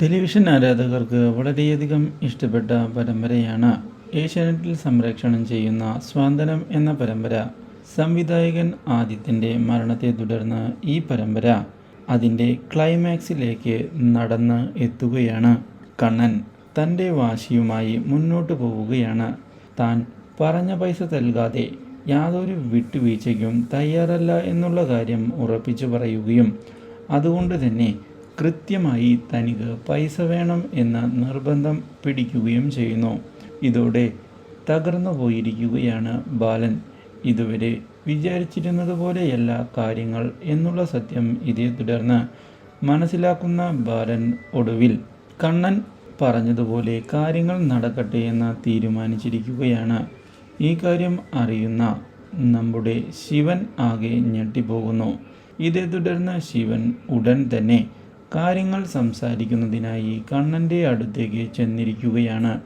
Television ആരാധകർക്ക് വളരെയധികം ഇഷ്ടപ്പെട്ട പരമ്പരയാണ് ഏഷ്യാനെറ്റിൽ സംപ്രേക്ഷണം ചെയ്യുന്ന സ്വാന്തനം എന്ന പരമ്പര. സംവിധായകൻ ആദിത്യന്റെ മരണത്തെ തുടർന്ന് ഈ പരമ്പര അതിന്റെ ക്ലൈമാക്സിലേക്ക് നടന്ന് എത്തുകയാണ്. കണ്ണൻ തന്റെ വാശിയുമായി മുന്നോട്ട് പോവുകയാണ്. താൻ പറഞ്ഞ പൈസ നൽകാതെ യാതൊരു വിട്ടുവീഴ്ചയ്ക്കും തയ്യാറല്ല എന്നുള്ള കാര്യം ഉറപ്പിച്ചു പറയുകയും അതുകൊണ്ട് തന്നെ കൃത്യമായി തനിക്ക് പൈസ വേണം എന്ന നിർബന്ധം പിടിക്കുകയും ചെയ്യുന്നു. ഇതോടെ തകർന്നു പോയിരിക്കുകയാണ് ബാലൻ. ഇതുവരെ വിചാരിച്ചിരുന്നത് പോലെയല്ല കാര്യങ്ങൾ എന്നുള്ള സത്യം ഇതേ തുടർന്ന് മനസ്സിലാക്കുന്ന ബാലൻ ഒടുവിൽ കണ്ണൻ പറഞ്ഞതുപോലെ കാര്യങ്ങൾ നടക്കട്ടെ എന്ന് തീരുമാനിച്ചിരിക്കുകയാണ്. ഈ കാര്യം അറിയുന്ന നമ്മുടെ ശിവൻ ആകെ ഞെട്ടിപ്പോകുന്നു. ഇതേ തുടർന്ന് ശിവൻ ഉടൻ തന്നെ കാര്യങ്ങൾ സംസാരിക്കുന്നതിനായി കണ്ണന്റെ അടുത്തേക്ക് ചെന്നിരിക്കുകയാണ്.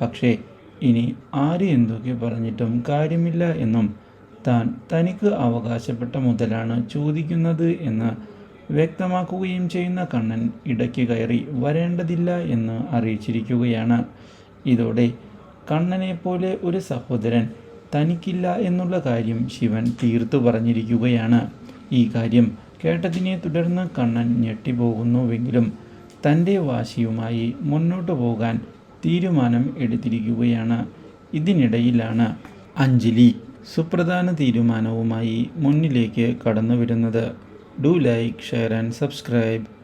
പക്ഷേ ഇനി ആര് എന്തൊക്കെ പറഞ്ഞിട്ടും കാര്യമില്ല എന്നും താൻ തനിക്ക് അവകാശപ്പെട്ട മുതലാണ് ചോദിക്കുന്നത് എന്ന് വ്യക്തമാക്കുകയും ചെയ്യുന്ന കണ്ണൻ ഇടയ്ക്ക് കയറി വരേണ്ടതില്ല എന്ന് അറിയിച്ചിരിക്കുകയാണ്. ഇതോടെ കണ്ണനെ പോലെ ഒരു സഹോദരൻ തനിക്കില്ല എന്നുള്ള കാര്യം ശിവൻ തീർത്തു പറഞ്ഞിരിക്കുകയാണ്. ഈ കാര്യം കേട്ടതിനെ തുടർന്ന് കണ്ണൻ ഞെട്ടിപ്പോകുന്നുവെങ്കിലും തന്റെ വാശിയുമായി മുന്നോട്ടു പോകാൻ തീരുമാനം എടുത്തിരിക്കുകയാണ്. ഇതിനിടയിലാണ് അഞ്ജലി സുപ്രധാന തീരുമാനവുമായി മുന്നിലേക്ക് കടന്നു വരുന്നത് do like share and subscribe.